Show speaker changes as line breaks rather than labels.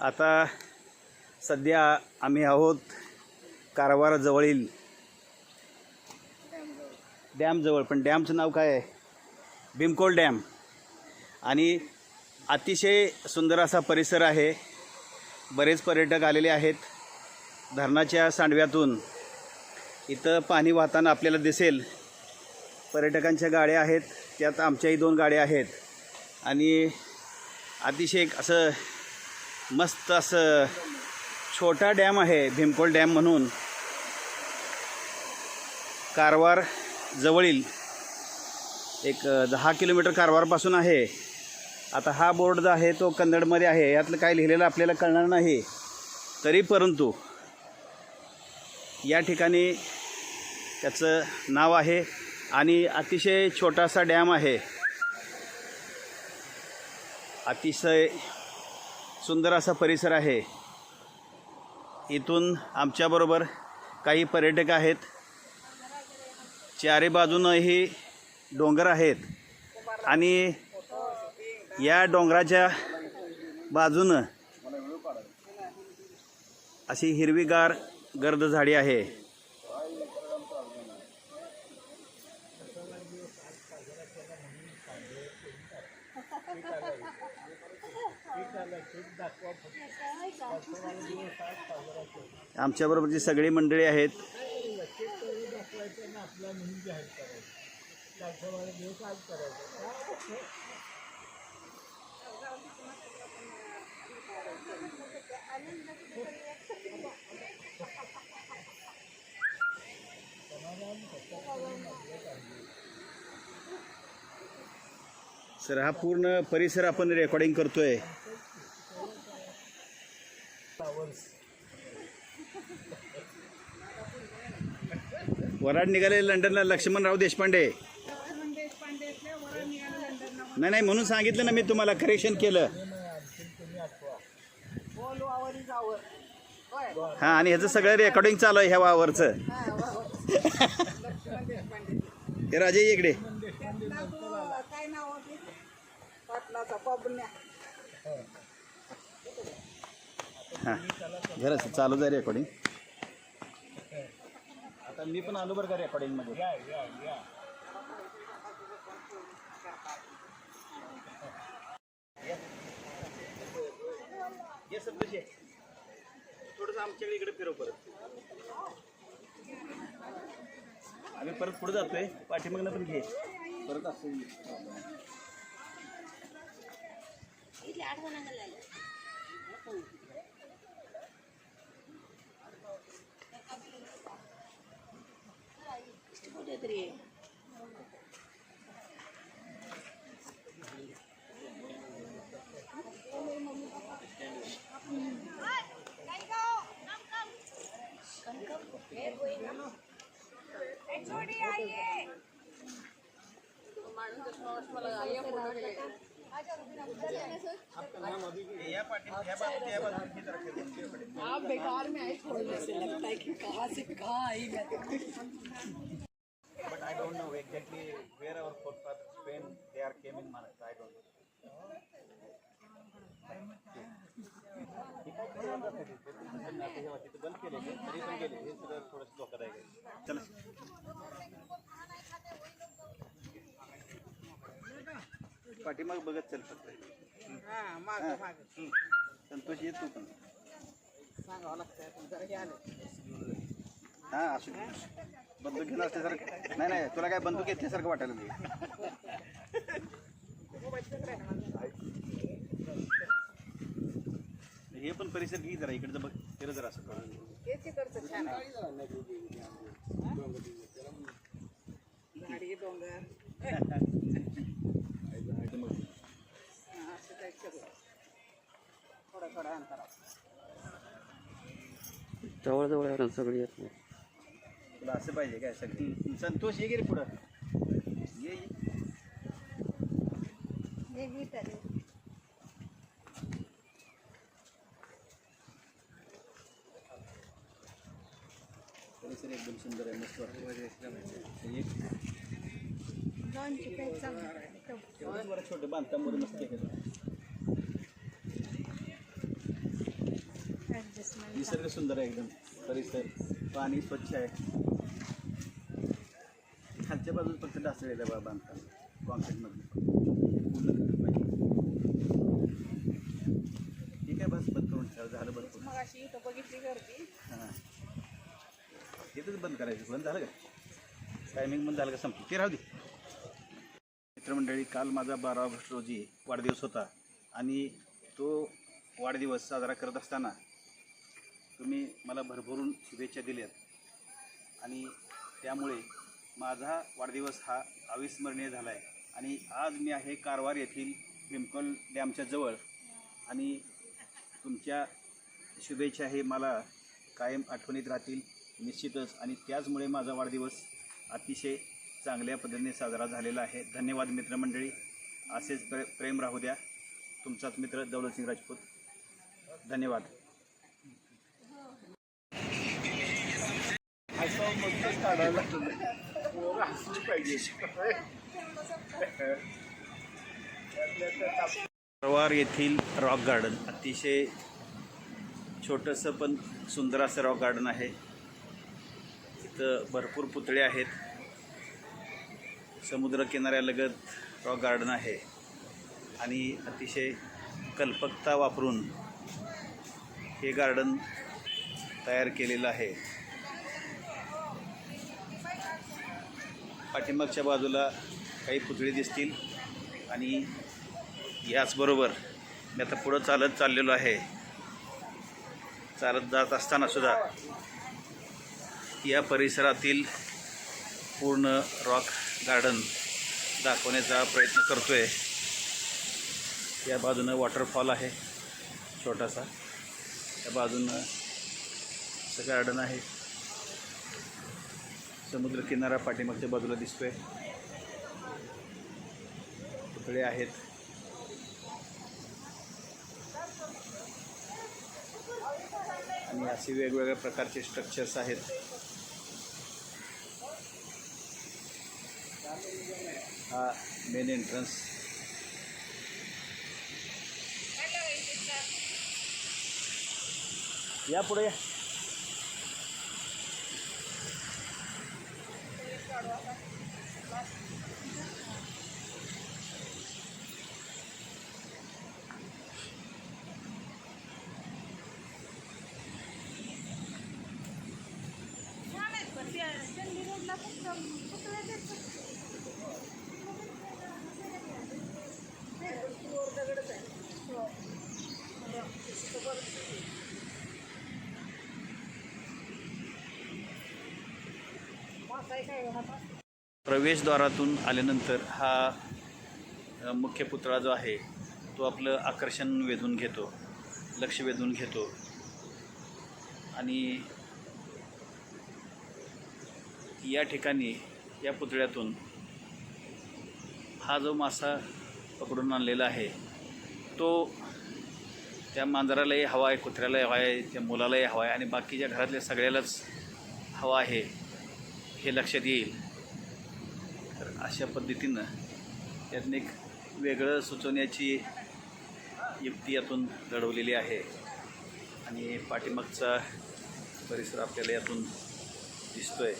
आता सध्या आम्ही आहोत कारवाराजवळील डॅमजवळ पण डॅमचं नाव काय आहे? भीमकोल डॅम. आणि अतिशय सुंदर असा परिसर आहे. बरेच पर्यटक आलेले आहेत. धरणाच्या सांडव्यातून इथं पाणी वाहताना आपल्याला दिसेल. पर्यटकांच्या गाड्या आहेत. त्यात आमच्याही दोन गाड्या आहेत. आणि अतिशय एक असं मस्त असं छोटा डॅम आहे भीमकोल डॅम म्हणून. कारवार जवळील एक दहा किलोमीटर कारवारपासून आहे. आता हा बोर्ड जो आहे तो कन्नडमध्ये आहे. यातलं काय लिहिलेलं आपल्याला कळणार नाही. तरी परंतु या ठिकाणी त्याचं नाव आहे आणि अतिशय छोटासा डॅम आहे. अतिशय सुंदर असा परिसर आहे. इथून आमच्याबरोबर काही पर्यटक आहेत. चारी बाजूनही डोंगर आहेत. आणि या डोंगराच्या बाजूनं अशी हिरवीगार गर्द झाडी आहे. आमच्याबरोबर जी सगळी मंडळी आहेत. सर हा पूर्ण परिसर आपण रेकॉर्डिंग करतोय. वराड निघाले लंडनला लक्ष्मणराव देशपांडे. नाही नाही म्हणून सांगितलं ना मी तुम्हाला करेक्शन केलं. हा आणि ह्याचं सगळं रेकॉर्डिंग चालू आहे ह्या वावरचं. हे राजे इकडे. हां जरा चालू आहे रेकॉर्डिंग मी पण आलो बरं का रेकॉर्डिंगमध्ये ये संतोष ये. थोडंसं आमच्याकडे इकडे फिरव परत. आम्ही परत पुढे जातोय. पाठीमागनं पण घे. परत असं
आप बेकार में आए छोड़ने से लगता है कि कहाँ से कहाँ आई मैं
But I don't know exactly where our footpath, when they are came in Maharashtra, I don't know. केले तरी पण गेले. हे सगळं थोडंसं धोकादायक आहे. चला. पाठीमाग बघत चल फक्त.
हा
हं. संतोष ये तू पण.
हे
हा असू दे. बंदूक घेऊन असल्यासारखं. नाही नाही तुला काय बंदूक घेतल्यासारखं वाटायला नाही हे पण परिसर घे जरा इकडचं बघ. फिर जरा असं
हे तिकडचं छान. झाडी डोंगर असं काही सगळं थोडं थोडं अंतरावर
जवळजवळ आहे सगळी येत नाही
तुला असं पाहिजे काय सगळं संतोष ये गे रे पुढं ये ये. सुंदर आहे मस्त बरं छोटं बांधकाम बरं मस्त निसर्ग सुंदर आहे एकदम परिसर पाणी स्वच्छ आहे. खालच्या बाजूला फक्त डासळलेलं आहे बाबा बांधकाम कॉन्क्रीटमध्ये ठीक आहे बस बंद करून झालं
मग अशी इथं बघितली गर्दी.
हां. तिथंच बंद करायचं. बंद झालं का? टायमिंग बंद झालं का? संपलं. ते राहू दे. मित्रमंडळी काल माझा बारा ऑगस्ट रोजी वाढदिवस होता आणि तो वाढदिवस साजरा करत असताना तुम्ही मला भरभरून शुभेच्छा दिल्यात. आणि त्यामुळे माझा वाढदिवस हा अविस्मरणीय झाला आहे आणि आज मी आहे कारवार येथील पिंपल डॅमच्या जवळ. आणि तुमच्या शुभेच्छा हे मला कायम आठवणीत राहतील. निश्चितच. आणि त्याचमुळे माझा वाढदिवस अतिशय चांगल्या पद्धतीने साजरा झालेला आहे. धन्यवाद मित्रमंडळी. असेच प्रे प्रेम राहू द्या. तुमचाच मित्र दौलतसिंग राजपूत. धन्यवाद. परवार येथील रॉक गार्डन. अतिशय छोटंसं पण सुंदर असं रॉक गार्डन आहे. इथं भरपूर पुतळे आहेत. समुद्र किनाऱ्यालगत रॉक गार्डन आहे. आणि अतिशय कल्पकता वापरून हे गार्डन तयार केलेलं आहे. पाठीमागच्या बाजूला काही पुतळे दिसतील आणि याचबरोबर मी आता पुढं चालत चाललेलो आहे. चालत जात असताना सुद्धा या परिसरातील पूर्ण रॉक गार्डन दाखवण्याचा प्रयत्न करतो आहे या बाजूनं वॉटरफॉल आहे छोटासा. त्या बाजूनं असं गार्डन आहे. समुद्रकिनारा पाठीमागच्या बाजूला दिसतोय. पुतळे आहेत. आणि असे वेगवेगळ्या प्रकारचे स्ट्रक्चर्स आहेत. हा मेन एंट्रन्स या पुढे या. प्रवेशद्वारातून आल्यानंतर हा मुख्य पुतळा जो आहे तो आपलं आकर्षण वेधून घेतो लक्ष वेधून घेतो. आणि या ठिकाणी या पुतळ्यातून हा जो मासा पकडून आणलेला आहे तो त्या मांजरालाही हवा आहे कुत्र्यालाही हवा आहे त्या मुलालाही हवा आहे आणि बाकीच्या घरातल्या सगळ्यालाच हवा आहे हे लक्षात येईल. तर अशा पद्धतीनं त्यातून एक वेगळं सुचवण्याची युक्ती यातून घडवलेली आहे. आणि पाठीमागचा परिसर आपल्याला यातून दिसतो आहे